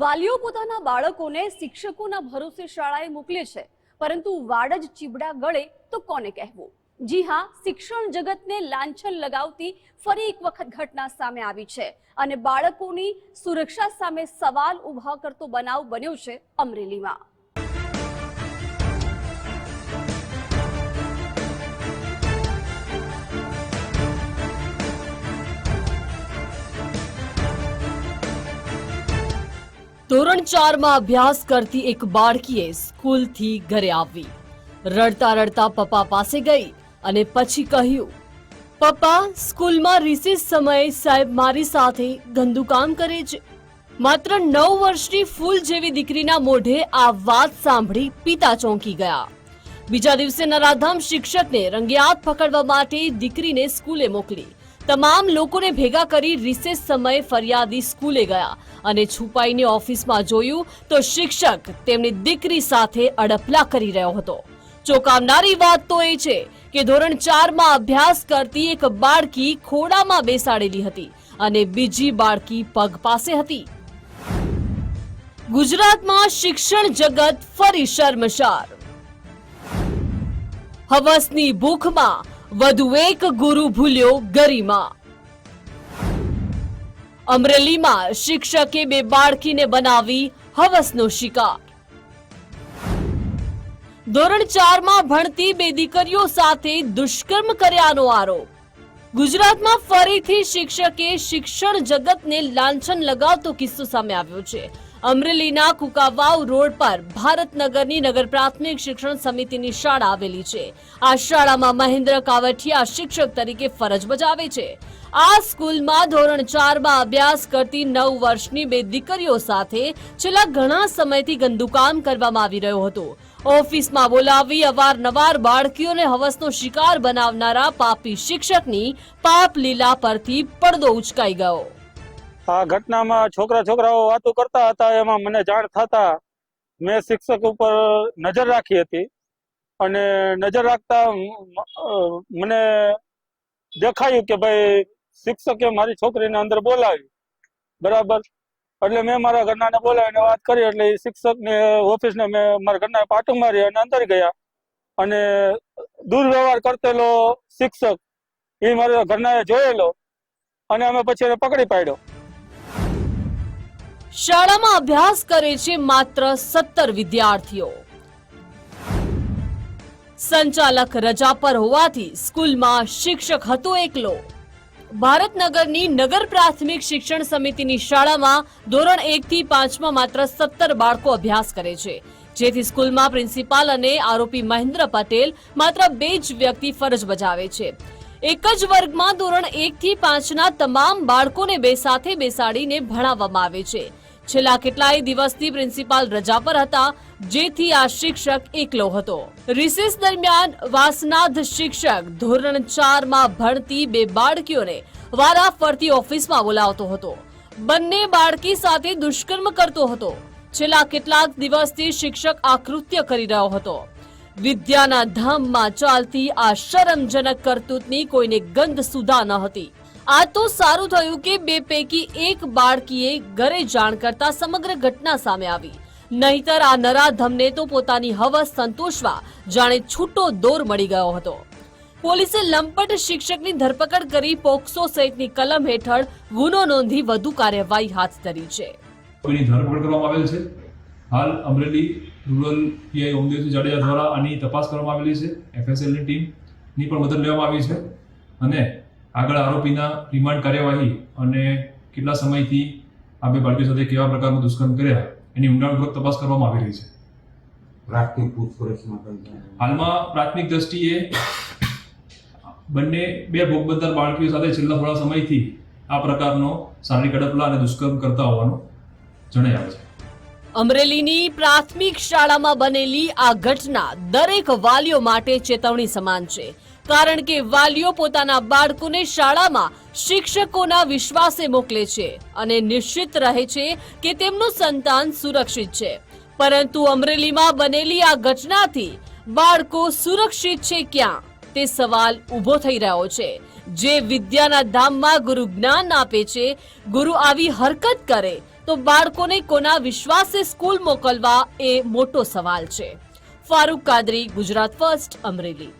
વાલીઓ પોતાના બાળકોને શિક્ષકોના ભરોસે શાળાએ મોકલે છે. પરંતુ વાડ જ ચીબડા ગળે તો કોને કહેવું? જી હા, શિક્ષણ જગતને લાંછન લગાવતી ફરી એક વખત ઘટના સામે આવી છે અને બાળકોની સુરક્ષા સામે સવાલ ઊભા કરતો બનાવ બન્યો છે અમરેલીમાં. ધોરણ ચારમાં અભ્યાસ કરતી એક બાળકીએ સ્કૂલથી ઘરે આવી. રડતા રડતા પપ્પા પાસે ગઈ અને પછી કહ્યું, પપ્પા, સ્કૂલમાં રિસેસ સમયે સાહેબ મારી સાથે ગંદુ કામ કરે છે. માત્ર નવ વર્ષની ફૂલ જેવી દીકરીના મોઢે આ વાત સાંભળી પિતા ચોંકી ગયા. બીજા દિવસે નરાધામ શિક્ષકને રંગે હાથ પકડવા માટે દીકરીને સ્કૂલે મોકલી. તમામ લોકોને ભેગા કરી રિસેસ સમયે ફરિયાદી સ્કૂલે ગયા. અને છુપાઈને ઓફિસમાં જોયું તો શિક્ષક તેમની દીકરી સાથે અડપલા કરી રહ્યો હતો. ચોંકાવનારી વાત તો એ છે કે ધોરણ ચારમાં અભ્યાસ કરતી એક બાળકી ખોડામાં બેસાડેલી હતી અને બીજી બાળકી પગ પાસે હતી. ગુજરાતમાં શિક્ષણ જગત ફરી શર્મશાર હવસની ભૂખમાં વધુ એક ગુરુ ભૂલ્યો ગરિમા. અમરેલીમાં શિક્ષકે બે બાળકીને બનાવી હવસનો શિકાર. ધોરણ ચારમાં ભણતી બે દીકરીઓ સાથે દુષ્કર્મ કર્યાનો આરોપ. ગુજરાતમાં ફરીથી શિક્ષકે શિક્ષણ જગતને લાંછન લગાવતો કિસ્સો સામે આવ્યો છે. અમરેલીના કુકાવાવ રોડ પર ભારતનગરની નગર પ્રાથમિક શિક્ષણ સમિતિની શાળા આવેલી છે. આ શાળામાં મહેન્દ્ર કાવઠિયા શિક્ષક તરીકે ફરજ બજાવે છે. આ સ્કૂલમાં ધોરણ ચારમાં અભ્યાસ કરતી નવ વર્ષની બે દીકરીઓ સાથે છેલ્લા ઘણા સમયથી ગંદુકામ કરવામાં આવી રહ્યું હતું. ઓફિસમાં બોલાવી અવારનવાર બાળકીઓને હવસનો શિકાર બનાવનારા પાપી શિક્ષકની પાપ લીલા પરથી પડદો ઉચકાઈ ગયો. આ ઘટનામાં છોકરા છોકરાઓ વાતો કરતા હતા, એમાં મને જાણ થતા મેં શિક્ષક ઉપર નજર રાખી હતી અને નજર રાખતા મને દેખાયું કે ભાઈ શિક્ષકે મારી છોકરીને અંદર બોલાવી બરાબર? એટલે મેં મારા ઘરનાને બોલાવીને વાત કરી, એટલે એ શિક્ષકને, ઓફિસને મેં મારા ઘરના પાટું મારી અને અંદર ગયા અને દુર્વ્યવહાર કરતેલો શિક્ષક એ મારા ઘરનાએ જોયેલો અને અમે પછી એને પકડી પાડ્યો. શાળામાં અભ્યાસ કરે છે માત્ર સત્તર વિદ્યાર્થીઓ. સંચાલક રજા પર હોવાથી સ્કૂલમાં શિક્ષક હતો એકલો. ભારતનગરની નગર પ્રાથમિક શિક્ષણ સમિતિની શાળામાં ધોરણ એક થી પાંચમાં માત્ર સત્તર બાળકો અભ્યાસ કરે છે. જેથી સ્કૂલમાં પ્રિન્સિપાલ અને આરોપી મહેન્દ્ર પટેલ માત્ર બે જ વ્યક્તિ ફરજ બજાવે છે. એક જ વર્ગમાં ધોરણ એક થી પાંચના તમામ બાળકોને બે સાથે બેસાડીને ભણાવવામાં આવે છે. છેલ્લા કેટલાય દિવસથી પ્રિન્સિપાલ રજા પર હતા, જેથી આ શિક્ષક એકલો હતો. રિસેસ દરમિયાન વાસનાથ શિક્ષક ધોરણ ચારમાં ભણતી બે બાળકીઓને વારાફરતી ઓફિસમાં બોલાવતો હતો. બંને બાળકી સાથે દુષ્કર્મ કરતો હતો. છેલ્લા કેટલાક દિવસથી શિક્ષક આકૃત્ય કરી રહ્યો હતો. વિદ્યાના ધામમાં ચાલતી આ શરમજનક કરતૂતની કોઈને ગંધ સુધા ન હતી. આ તો સારું થયું કે બે પૈકી એક બાળકીએ ઘરે જાણ કરતા સમગ્ર ઘટના સામે આવી. નહીતર આ નરાધમને તો પોતાની હવસ સંતોષવા જાણે છૂટો દોર મળી ગયો હતો. પોલીસે લંપટ શિક્ષકની ધરપકડ કરી પોક્સો સહિતની કલમ હેઠળ ગુનો નોંધી વધુ કાર્યવાહી હાથ ધરી છે. કોઈની ધરપકડ કરવામાં આવેલ છે? હાલ અમરેલી રૂરલ પીઆઈ ઓમદેવસિંહ જાડેજા દ્વારા આની તપાસ કરવામાં આવેલી છે. એફએસએલની ટીમની પણ મદદ લેવામાં આવી છે. અને આગળ આરોપીના રિમાન્ડ કાર્યવાહી અને કેટલા સમયથી આ બે બાળકીઓ સાથે કેવા પ્રકારનું દુષ્કર્મ કર્યા એની ઊંડાણપૂર્વક તપાસ કરવામાં આવી રહી છે. પ્રાથમિક પૂછપરછમાં હાલમાં પ્રાથમિક દ્રષ્ટિએ બંને બે ભોગ બનનાર બાળકીઓ સાથે છેલ્લા થોડા સમયથી આ પ્રકારનો શારીરિક અડપલા અને દુષ્કર્મ કરતા હોવાનું જણાય આવે છે. અમરેલીની પ્રાથમિક શાળામાં બનેલી આ ઘટના દરેક વાલીઓ માટે ચેતવણી સમાન છે. કારણ કે વાલીઓ પોતાના બાળકોને શાળામાં શિક્ષકોના વિશ્વાસે મોકલે છે અને નિશ્ચિત રહે છે કે તેમનું સંતાન સુરક્ષિત છે. પરંતુ અમરેલીમાં બનેલી આ ઘટનાથી બાળકો સુરક્ષિત છે ક્યાં? તે સવાલ ઊભો થઈ રહ્યો છે. જે વિદ્યાના ધામમાં ગુરુ જ્ઞાન આપે છે, ગુરુ આવી હરકત કરે, તો બાળકોને કોના વિશ્વાસે સ્કૂલ મોકલવા એ મોટો સવાલ છે. ફારૂક કાદરી, ગુજરાત ફર્સ્ટ, અમરેલી.